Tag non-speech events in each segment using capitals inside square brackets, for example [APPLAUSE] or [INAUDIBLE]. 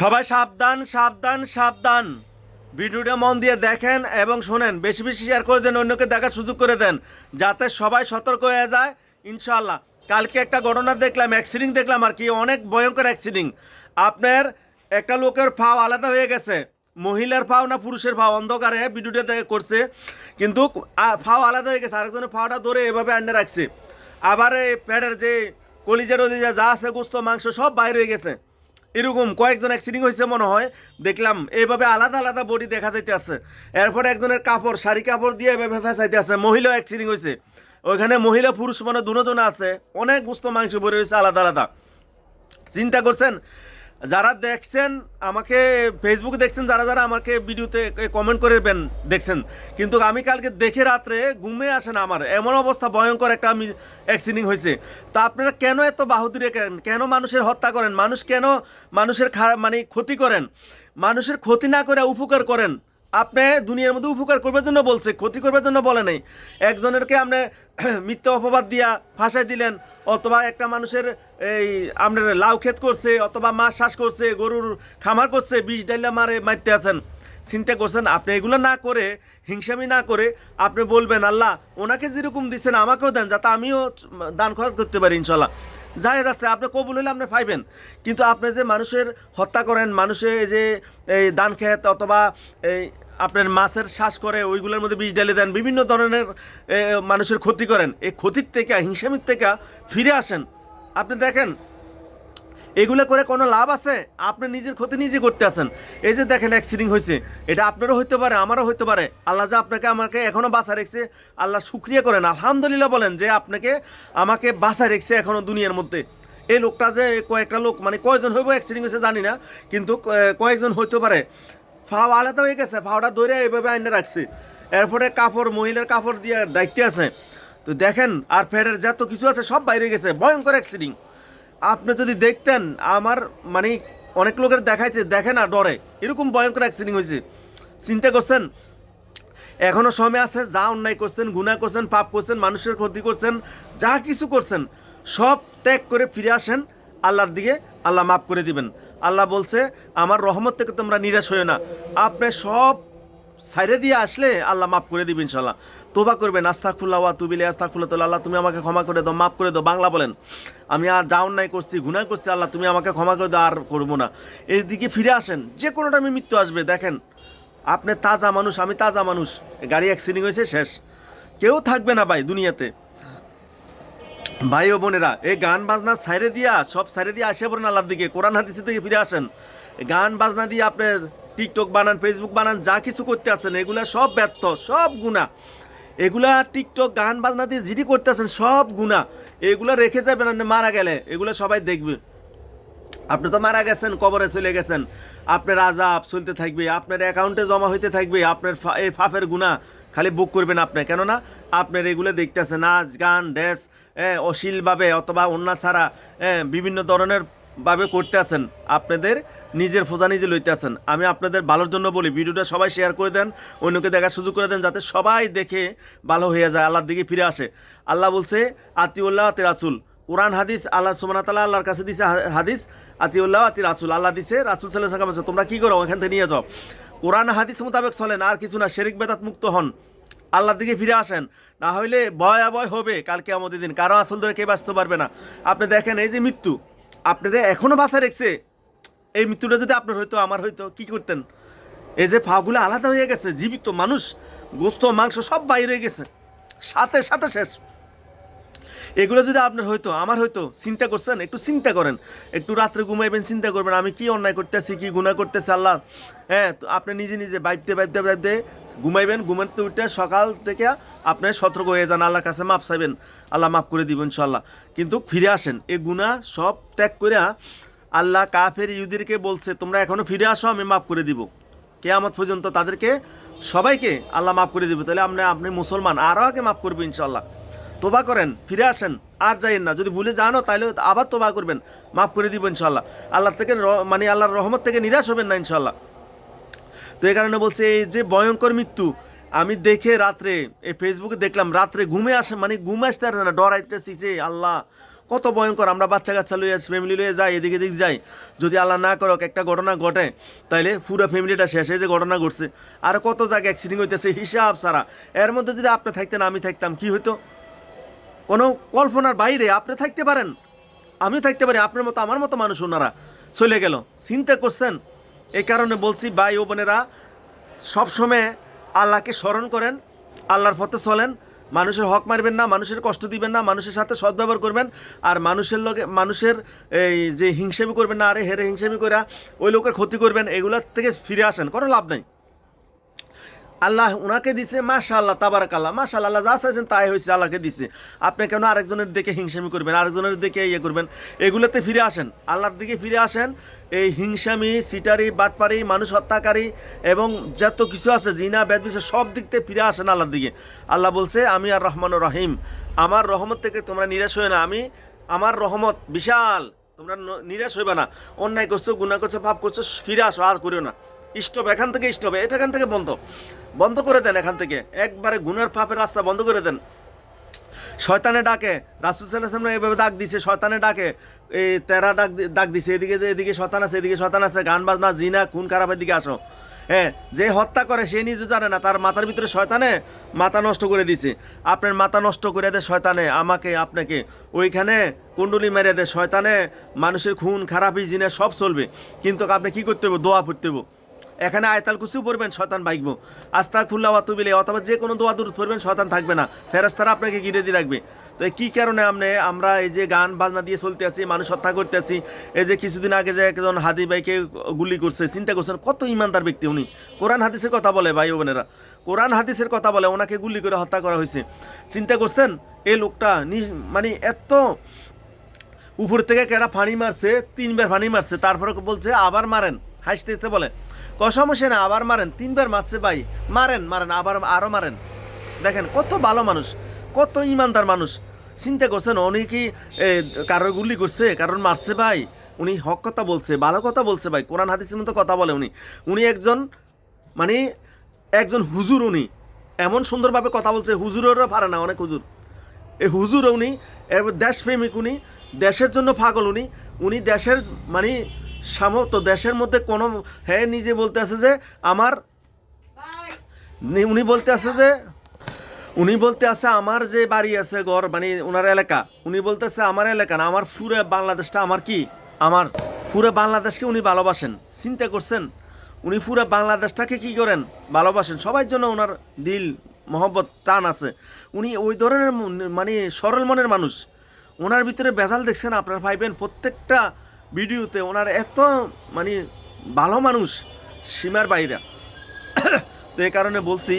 সবাই সাবধান সাবধান সাবধান। ভিডিওটা মন দিয়ে দেখেন এবং শোনেন। বেশি বেশি শেয়ার করে দেন, অন্যকে দেখার সুযোগ করে দেন, যাতে সবাই সতর্ক হয়ে যায়। ইনশাল্লাহ কালকে একটা ঘটনা দেখলাম অ্যাক্সিডেন্ট দেখলাম আর কি, অনেক ভয়ঙ্কর অ্যাক্সিডেন্ট আপনার একটা লোকের ফাও আলাদা হয়ে গেছে। মহিলার ফাও না পুরুষের ফাও অন্ধকারে ভিডিওটা করছে। কিন্তু ফাও আলাদা হয়ে গেছে, আরেকজনের ফাওটা ধরে এভাবে আন্ডে রাখছে। আবার এই প্যাডের যে কলিজের যা আছে, গোস্ত, মাংস সব বাইরে হয়ে গেছে। এরকম কয়েকজন অ্যাক্সিডেন্ট হয়েছে মনে হয়। দেখলাম, এইভাবে আলাদা আলাদা বডি দেখা যাইতে আছে। এরপর একজনের কাপড়, শাড়ি কাপড় দিয়ে এভাবে ফেঁসাইতে আছে। মহিলা অ্যাক্সিডেন্ট হয়েছে। ওইখানে মহিলা, পুরুষ মানে দুজন আছে। অনেক বুস্ত মাংস ভরে রয়েছে, আলাদা আলাদা। চিন্তা করছেন যারা দেখছেন, আমাকে ফেসবুকে দেখছেন, যারা যারা আমাকে ভিডিওতে কমেন্ট করবেন দেখছেন। কিন্তু আমি কালকে দেখে রাত্রে ঘুমে আসেন আমার। এমন অবস্থা, ভয়ঙ্কর একটা আমি অ্যাক্সিডেন্ট হয়েছে। তা আপনারা কেন এত বাহুদি রেখেন কেন মানুষের হত্যা করেন? মানুষ কেন মানুষের খারাপ মানে ক্ষতি করেন? মানুষের ক্ষতি না করে উপকার করেন? আপনি দুনিয়ার মধ্যে উপকার করবার জন্য বলছে, ক্ষতি করবার জন্য বলে নাই। একজনেরকে আপনি [CLEARS THROAT] মিথ্যা অপবাদ দিয়া ফাঁসাই দিলেন, অথবা একটা মানুষের এই আপনার লাউ ক্ষেত করছে, অথবা মাছ চাষ করছে, গরুর খামার করছে, বিষ ডাইলা মারে মারতে আছেন। চিন্তা করছেন, আপনি এগুলো না করে, হিংসামি না করে আপনি বলবেন, আল্লাহ, ওনাকে যেরকম দিচ্ছেন আমাকেও দেন, যাতে আমিও দান খরচ করতে পারি, ইনশাল্লাহ। যাই যাচ্ছে আপনি কবুল হলে আপনি পাইবেন। কিন্তু আপনি যে মানুষের হত্যা করেন, মানুষের এই যে, এই দান খেত অথবা এই আপনার মাছের শ্বাস করে, ওইগুলোর মধ্যে বিষ ঢেলে দেন, বিভিন্ন ধরনের মানুষের ক্ষতি করেন, এই ক্ষতির থেকে, হিংসামির থেকে ফিরে আসেন। আপনি দেখেন এগুলো করে কোনো লাভ আছে? আপনি নিজের ক্ষতি নিজে করতে আছেন। এই যে দেখেন অ্যাক্সিডেন্ট হয়েছে। এটা আপনারও হইতে পারে, আমারও হইতে পারে। আল্লাহ যে আপনাকে আমাকে এখনও বাঁচা রেখেছে, আল্লাহ শুক্রিয়া করেন। আলহামদুলিল্লাহ বলেন যে আপনাকে আমাকে বাঁচা রেখেছে এখনও দুনিয়ার মধ্যে। এই লোকটা যে কয়েকটা লোক মানে কয়জন হইব অ্যাক্সিডেন্ট হয়েছে জানি না, কিন্তু কয়েকজন হইতে পারে। ফাও আলাদা হয়ে গেছে, ফাওটা ধরে এইভাবে আইনে রাখছে। এরপরে কাপড়, মহিলার কাপড় দিয়ে দায়িত্বে আছে। তো দেখেন, আর ফেডের যত কিছু আছে সব বাইরে গেছে। ভয়ঙ্কর অ্যাক্সিডেন্ট আপনি যদি দেখতেন, আমার মানে অনেক লোকের দেখাইছে, দেখে না, ডরে। এরকম ভয়ঙ্কর অ্যাক্সিডেন্ট হয়েছে। চিন্তা করছেন এখনও সময় আছে, যা অন্যায় করছেন গুণা করছেন, পাপ করছেন, মানুষের ক্ষতি করছেন, যা কিছু করছেন, সব ত্যাগ করে ফিরে আসেন, আল্লাহর দিকে আল্লাহ মাফ করে দিবেন। আল্লাহ বলছে, আমার রহমত থেকে তোমরা নিরাশ হয়ে না। আপনি সব সাইডে দিয়ে আসলে আল্লাহ মাফ করে দিবেন ইনশাল্লাহ তোবা করবেন আস্তাকফুল্লাহ ওয়া তুবিলে আস্তাকফুল্লাহ তো আল্লাহ তুমি আমাকে ক্ষমা করে দাও, মাফ করে দাও, বাংলা বলেন। আমি আর যা অন্যায় করছি, গুনাহ করছি, আল্লাহ তুমি আমাকে ক্ষমা করে দাও, আর করব না। এই দিকে ফিরে আসেন, যে কোনো টাইমে মৃত্যু আসবে, দেখেন। আপনি তাজা মানুষ, আমি তাজা মানুষ, গাড়ি অ্যাক্সিডেন্ট হয়েছে, শেষ। কেউ থাকবে না ভাই দুনিয়াতে। ভাই ও বোনেরা, এই গান বাজনা সাইরে দিয়া, সব সাইরে দিয়ে আসে পড়েন আল্লাহর দিকে। কোরআন হাদিসের দিকে ফিরে আসেন। গান বাজনা দিয়ে আপনি টিকটক বানান ফেসবুক বানান, যা কিছু করতে আছেন, এগুলা সব ব্যর্থ, সব গুণা এগুলা টিকটক গান বাজনা দিয়ে জিডি করতে আছেন, সব গুণা এগুলা রেখে যাবেন আপনি মারা গেলে, এগুলো সবাই দেখবে। আপনি তো মারা গেছেন, কবরে চলে গেছেন। আপনার আজাব চলতে থাকবে, আপনার অ্যাকাউন্টে জমা হইতে থাকবে, আপনার এই ফাফের গুণা খালি বুক করবেন আপনি। কেননা, আপনার এগুলো দেখতেছেন নাচ, গান, ড্যান্স অশ্লীলভাবে অথবা অন্য ছাড়া বিভিন্ন ধরনের ভাবে করতে আছেন, আপনাদের নিজের ফোজা নিজে লইতে আছেন। আমি আপনাদের ভালোর জন্য বলি, ভিডিওটা সবাই শেয়ার করে দেন, অন্যকে দেখার সুযোগ করে দেন, যাতে সবাই দেখে ভালো হয়ে যায়, আল্লাহর দিকে ফিরে আসে। আল্লাহ বলছে, আতিউল্লাহ আতি রাসুল। কোরআন হাদিস আল্লাহ ওয়া আল্লাহর কাছে দিছে হাদিস, আতিউল্লাহ আতি রাসুল। আল্লাহ দিছে, রাসুল সাল্লাল্লাহু আলাইহি ওয়াসাল্লাম তোমরা কী করো? ওখান থেকে নিয়ে যাও। কোরআন হাদিস মোতাবেক চলেন, আর কিছু না, শেরিক বেদাত মুক্ত হন। আল্লাহর দিকে ফিরে আসেন। না হইলে ভয়াবয় হবে কালকে আমাদের দিন। কারও আসল ধরে কে বাঁচতে পারবে না? আপনি দেখেন, এই যে মৃত্যু আপনাদের এখনও বাসা রেখছে। এই মৃত্যুটা যদি আপনার হইতো, আমার হইতো, কি করতেন? এই যে ফাগুলো আলাদা হয়ে গেছে, জীবিত মানুষ, গোস্ত, মাংস সব বাইরে গেছে। সাথে সাথে শেষ। এগুলো যদি আপনার হয়তো আমার হয়তো চিন্তা করছেন? একটু চিন্তা করেন। একটু রাত্রে ঘুমাইবেন, চিন্তা করবেন, আমি কি অন্যায় করতেছি, কি গুণা করতেছি আল্লাহ? হ্যাঁ তো আপনি নিজে নিজে বাইতে বাইতে বাইতে ঘুমাইবেন ঘুমাতে উঠে সকাল থেকে আপনি সতর্ক হয়ে যান, আল্লাহর কাছে মাপ চাইবেন, আল্লাহ মাফ করে দিবেন ইনশাল্লাহ কিন্তু ফিরে আসেন, এই গুণা সব ত্যাগ করে আল্লাহ কাফের ইহুদিরকে বলছে, তোমরা এখনও ফিরে আসো, আমি মাফ করে দিব। কেয়ামত পর্যন্ত তাদেরকে সবাইকে আল্লাহ মাফ করে দিবে। তাহলে আপনি আপনি মুসলমান আরও আগে মাফ করবে ইনশাল্লাহ তোবা করেন, ফিরে আসেন, আর যাইয়েন না। যদি ভুলে যানও তাহলে আবার তোবা করবেন। মাফ করে দিব ইনশাল্লাহ আল্লাহ থেকে মানে আল্লাহর রহমত থেকে নিরাশ হবেন না ইনশাল্লাহ তো এই কারণে বলছে, এই যে ভয়ঙ্কর মৃত্যু, আমি দেখে রাত্রে, এই ফেসবুকে দেখলাম, রাত্রে ঘুমে আসে মানে ঘুম আসতে পারে না, ডরাইতেছি যে আল্লাহ, কত ভয়ঙ্কর, আমরা বাচ্চা কাচ্চা লইয়া ফ্যামিলি লইয়ে যাই, এদিকে এদিক যাই। যদি আল্লাহ না করক, একটা ঘটনা ঘটে, তাইলে পুরো ফ্যামিলিটা শেষ হয়ে যে ঘটনা ঘটছে। আর কত জায়গায় অ্যাক্সিডেন্ট হইতেছে, হিসাব ছাড়া। এর মধ্যে যদি আপনি থাকতেন, আমি থাকতাম, কি হইতো? কোনো কল্পনার বাইরে আপনি থাকতে পারেন। আমিও থাকতে পারি, আপনার মতো, আমার মতো মানুষ ওনারা। চলে গেল। চিন্তা করছেন? এই কারণে বলছি, ভাই ও বোনেরা, সবসময় আল্লাহকে স্মরণ করেন, আল্লাহর পথে চলেন। মানুষের হক মারবেন না, মানুষের কষ্ট দিবেন না, মানুষের সাথে সদ্ব্যবহার করবেন। আর মানুষের লগে মানুষের এই যে হিংসামি করবেন না, আরে হেরে হিংসামি করে ওই লোকের ক্ষতি করবেন এগুলোর থেকে ফিরে আসেন, কোনো লাভ নাই। আল্লাহ ওনাকে দিছে মাশা আল্লাহ তাবারাক আল্লাহ মাশা আল্লাহ যা চাইছেন তাই হয়েছে, আল্লাহকে দিছে। আপনি কেন আরেকজনের দিকে হিংসামি করবেন, আরেকজনের দিকে ইয়ে করবেন? এগুলোতে ফিরে আসেন। আল্লাহর দিকে ফিরে আসেন, এই হিংসামি, সিটারি, বাটপারি, মানুষ হত্যাকারী এবং যত কিছু আছে, জিনা বেদ বিষয় সব দিক থেকে ফিরে আসেন আল্লাহর দিকে। আল্লাহ বলছে, আমি আর রহমান রহিম। আমার রহমত থেকে তোমরা নিরাশ হয়ে না। আমি, আমার রহমত বিশাল। তোমরা নিরাশ হইবে না। অন্যায় করছ গুণা করছ, পাপ করছ, ফিরে আসো, আর করিও না। স্টপ, এখান থেকে স্টপ, এটা এখান থেকে বন্ধ। বন্ধ করে দেন এখান থেকে। একবারে গুণের পাপের রাস্তা বন্ধ করে দেন। শয়তানে ডাকে, রাসুল সাল্লাহ এভাবে ডাক দিছে, শয়তানে ডাকে এই তেরা ডাক ডাক দিছে, এদিকে এদিকে শতান আছে, এদিকে শয়তান আছে, গান বাজনা, জিনা, খুন খারাপের দিকে আসো। হ্যাঁ যে হত্যা করে সে নিজে জানে না, তার মাথার ভিতরে শয়তানে মাথা নষ্ট করে দিছে। আপনার মাথা নষ্ট করে দেয় শয়তানে, আমাকে, আপনাকে। ওইখানে কুণ্ডলি মেরে দেয় শয়তানে, মানুষের খুন, খারাপি, জিনে সব চলবে। কিন্তু আপনি কি করতে হবে দোয়া পড়তে হবে এখানে আয়তাল কুসু পড়বেন, শয়তান বাইকব আস্তা খুল্লা ওয়াতুবিলে অথবা যে কোনো দোয়া দূর পড়বেন, শয়তান থাকবে না। ফেরাস্তারা আপনাকে গিরে দিয়ে রাখবে। তো কী কারণে আপনি আমরা এই যে গান বাজনা দিয়ে চলতে আছি, মানুষ হত্যা করতে আছি, এই যে কিছুদিন আগে যে একজন হাদি ভাইকে গুলি করছে, চিন্তা করছেন, কত ইমানদার ব্যক্তি উনি। কোরআন হাদিসের কথা বলে, ভাই বোনেরা। কোরআন হাদিসের কথা বলে, ওনাকে গুলি করে হত্যা করা হয়েছে। চিন্তা করছেন, এই লোকটা নি- মানে এত উপর থেকে কেটা ফানি মারছে, তিনবার ফানি মারছে, তারপরে বলছে, আবার মারেন হাসতে হাসতে বলে। ক সমস্যা না আবার মারেন, তিনবার মারছে ভাই। মারেন মারেন, আবার আরও মারেন। দেখেন, কত ভালো মানুষ, কত ইমানদার মানুষ। চিন্তা করছেন, উনি কি কারোর গুলি করছে কারোর মারছে ভাই? উনি হক কথা বলছে, ভালো কথা বলছে ভাই, কোরআন হাদিসের মতো কথা বলে উনি। উনি একজন মানে একজন হুজুর উনি। এমন সুন্দরভাবে কথা বলছে, হুজুরেরও পারে না অনেক হুজুর। এই হুজুর উনি দেশপ্রেমিক উনি, দেশের জন্য পাগল উনি। উনি দেশের মানে সামর্থ্য দেশের মধ্যে কোনো হ্যাঁ নিজে বলতে আছে যে আমার উনি বলতে আছে যে উনি বলতে আছে আমার যে বাড়ি আছে ঘর মানে ওনার এলাকা, উনি বলতেছে আমার এলাকা না, আমার পুরো বাংলাদেশটা আমার কি? আমার পুরো বাংলাদেশকে উনি ভালোবাসেন। চিন্তা করছেন? উনি পুরো বাংলাদেশটাকে কি করেন? ভালোবাসেন। সবার জন্য ওনার দিল, মহব্বত, টান আছে। উনি ওই ধরনের মানে সরল মনের মানুষ। ওনার ভিতরে বেজাল দেখছেন, আপনারা পাইবেন প্রত্যেকটা ভিডিওতে ওনার এত মানে ভালো মানুষ, সীমার বাইরে। [COUGHS] তো এই কারণে বলছি,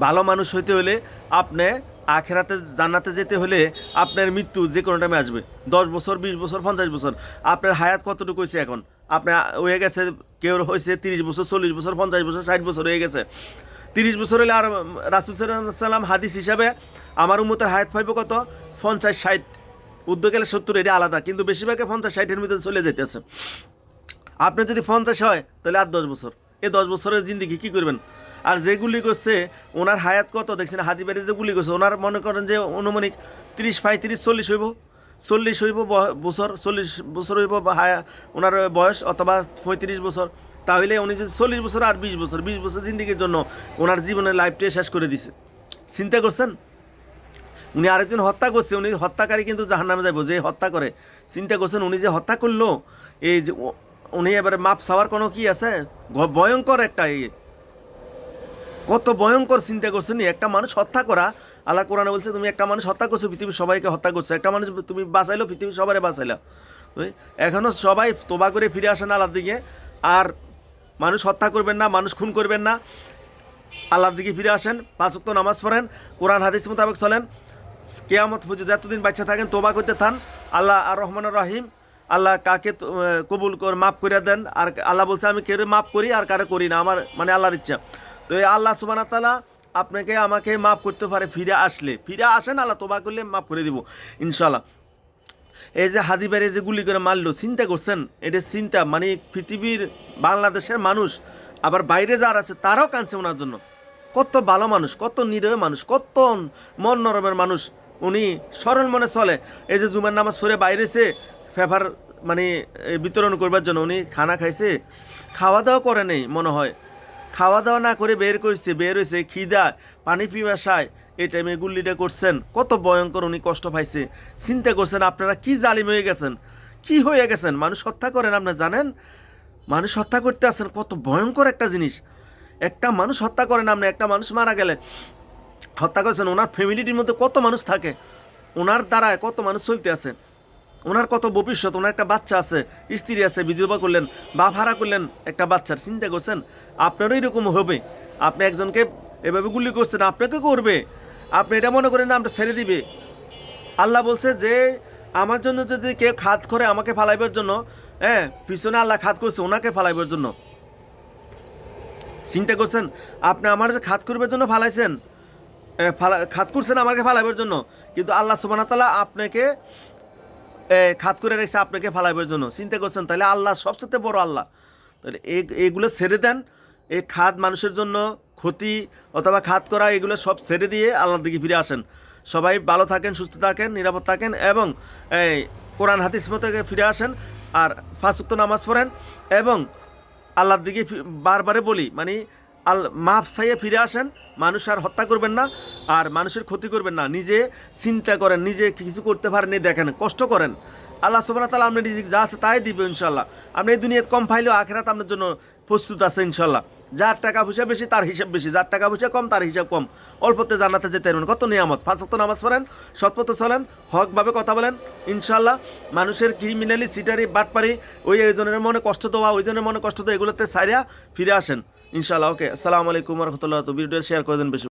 ভালো মানুষ হইতে হলে আপনি আখেরাতে জান্নাতে যেতে হলে আপনার মৃত্যু যে কোনো টাইমে আসবে। দশ বছর, বিশ বছর, পঞ্চাশ বছর। আপনার হায়াত কতটুকু হয়েছে এখন? আপনার হয়ে গেছে, কেউ হয়েছে তিরিশ বছর, চল্লিশ বছর, পঞ্চাশ বছর, ষাট বছর হয়ে গেছে। তিরিশ বছর হলে আর রাসুল সাল্লাম হাদিস হিসাবে, আমার উম্মতের হায়াত পাইব কত? পঞ্চাশ, ষাট। উদ্যোগ গেলে সত্তর এটা আলাদা, কিন্তু বেশিরভাগে পঞ্চাশ ষাটের ভিতরে চলে যেতেছে আপনি যদি পঞ্চাশ হয়, তাহলে আর দশ বছর। এই দশ বছরের জিন্দিগি কী করবেন? আর যে গুলি করছে, ওনার হায়াত কত? দেখছেন হাতিবাড়ি যে গুলি করছে, ওনার মনে করেন যে অনুমানিক তিরিশ, পঁয়ত্রিশ, চল্লিশ হইব। চল্লিশ হইব বছর, চল্লিশ বছর হইব হায়া, ওনার বয়স অথবা পঁয়ত্রিশ বছর। তাহলে উনি যদি চল্লিশ বছর আর বিশ বছর বিশ বছর জিন্দিগির জন্য ওনার জীবনের লাইফটাই শেষ করে দিছে। চিন্তা করছেন? উনি আরেকজন হত্যা করছে, উনি হত্যাকারী কিন্তু জাহান নামে যাব যে হত্যা করে। চিন্তা করছেন উনি যে হত্যা করল, এই যে উনি এবারে মাপ সাওয়ার কোনো কি আছে? ভয়ঙ্কর একটা ইয়ে কত ভয়ঙ্কর চিন্তা করছেন একটা মানুষ হত্যা করা। আল্লাহ কোরআনে বলছে, তুমি একটা মানুষ হত্যা করছ, পৃথিবীর সবাইকে হত্যা করছ। একটা মানুষ তুমি বাঁচাইলো, পৃথিবীর সবাই বাঁচাইলো। তো এখনও সবাই তোবা করে ফিরে আসেন আল্লাহর দিকে। আর মানুষ হত্যা করবেন না, মানুষ খুন করবেন না। আল্লাহর দিকে ফিরে আসেন, পাঁচ নামাজ পড়েন, কোরআন, হাদিস মোতাবেক চলেন। কেয়ামত পর্যন্ত এতদিন বাচ্চা থাকেন তোবা করতে থান। আল্লাহ আর রহমান রহিম, আল্লাহ কাকে কবুল করে, মাফ করে দেন। আর আল্লাহ বলছে, আমি কেউ মাফ করি আর কারে করি না। আমার মানে আল্লাহর ইচ্ছা। তো এই আল্লাহ সুবানা তালা আপনাকে, আমাকে মাফ করতে পারে, ফিরে আসলে। ফিরে আসেন, আল্লাহ তোবা করলে মাফ করে দিব ইনশাল্লাহ এই যে হাদি হাদিবারে যে গুলি করে মারলো, চিন্তা করছেন? এটা চিন্তা মানে পৃথিবীর, বাংলাদেশের মানুষ, আবার বাইরে যারা আছে, তারাও কাঁদছে ওনার জন্য। কত ভালো মানুষ, কত নিরহ মানুষ, কত মন নরমের মানুষ। উনি সরল মনে চলে। এই যে জুমার নামাজ পড়ে বাইরেছে ফেফার মানে বিতরণ করবার জন্য উনি খানা খাইছে খাওয়া দাওয়া করে নেই মনে হয়। খাওয়া দাওয়া না করে বের করছে, বের হয়েছে, খিদা, পানি পিপাসায়, এই টাইমে গুল্লিটা করছেন। কত ভয়ঙ্কর উনি কষ্ট পাইছে। চিন্তা করছেন, আপনারা কি জালিম হয়ে গেছেন? কি হয়ে গেছেন? মানুষ হত্যা করেন আপনারা জানেন? মানুষ হত্যা করতে আছেন কত ভয়ঙ্কর একটা জিনিস। একটা মানুষ হত্যা করেন আপনি, একটা মানুষ মারা গেলে হত্যা করেছেন, ওনার ফ্যামিলিটির মধ্যে কত মানুষ থাকে, ওনার দ্বারায় কত মানুষ চলতে আছে, ওনার কত ভবিষ্যৎ, ওনার একটা বাচ্চা আছে, স্ত্রী আছে, বিধবা করলেন বা ভাড়া করলেন, একটা বাচ্চার, চিন্তা করছেন? আপনারও এরকম হবে, আপনি একজনকে এভাবে গুলি করছেন, আপনাকে করবে, আপনি এটা মনে করেন না, আমরা ছেড়ে দিবে। আল্লাহ বলছে যে, আমার জন্য যদি কেউ খাত করে আমাকে ফালাইবার জন্য হ্যাঁ পিছনে আল্লাহ খাত করছে, ওনাকে ফালাইবার জন্য। চিন্তা করছেন, আপনি আমার যে খাত করবার জন্য ফালাইছেন খাত করছেন আমাকে ফালাইবার জন্য। কিন্তু আল্লাহ সুবাহতাল্লাহ আপনাকে খাত করে রেখেছে আপনাকে ফালাইবার জন্য। চিন্তা করছেন, তাহলে আল্লাহ সবচেয়ে বড় আল্লাহ। তাহলে এইগুলো ছেড়ে দেন। এই খাত মানুষের জন্য ক্ষতি অথবা খাত করা, এগুলো সব ছেড়ে দিয়ে আল্লাহর দিকে ফিরে আসেন। সবাই ভালো থাকেন, সুস্থ থাকেন, নিরাপদ থাকেন এবং এই কোরআন, হাদিস মতো ফিরে আসেন আর ফাঁসুক্ত নামাজ পড়েন এবং আল্লাহর দিকে বারবারে বলি মানে আল মাপ চাইয়ে ফিরে আসেন, মানুষ আর হত্যা করবেন না, আর মানুষের ক্ষতি করবেন না। নিজে চিন্তা করেন, নিজে কিছু করতে পারেন দেখেন, কষ্ট করেন। আল্লাহ সুবাহ তালা আপনি রিজিক যা আছে তাই দিবে ইনশাল্লাহ আপনি এই দুনিয়াতে কম পাইলেও আখেরাত আপনার জন্য প্রস্তুত আছে ইনশাল্লাহ যার টাকা পয়সা বেশি, তার হিসাব বেশি। যার টাকা পয়সা কম, তার হিসাব কম। অল্পতে জানাতে যেতে পারবেন। কত নিয়ামত। ফাঁসক্ত নামাজ পড়েন, সৎপথে চলেন, হকভাবে কথা বলেন ইনশাল্লাহ মানুষের ক্রিমিনালি সিটারি বাটপারি, ওই ওইজনের মনে কষ্ট দেওয়া ওইজনের মনে কষ্ট দেওয়া, এগুলোতে সারিয়া ফিরে আসেন। ইনশাল্লাহ ওকে আসসালামু আলাইকুম রহমতুল্লাহ তো ভিডিও শেয়ার করে দেন বেশি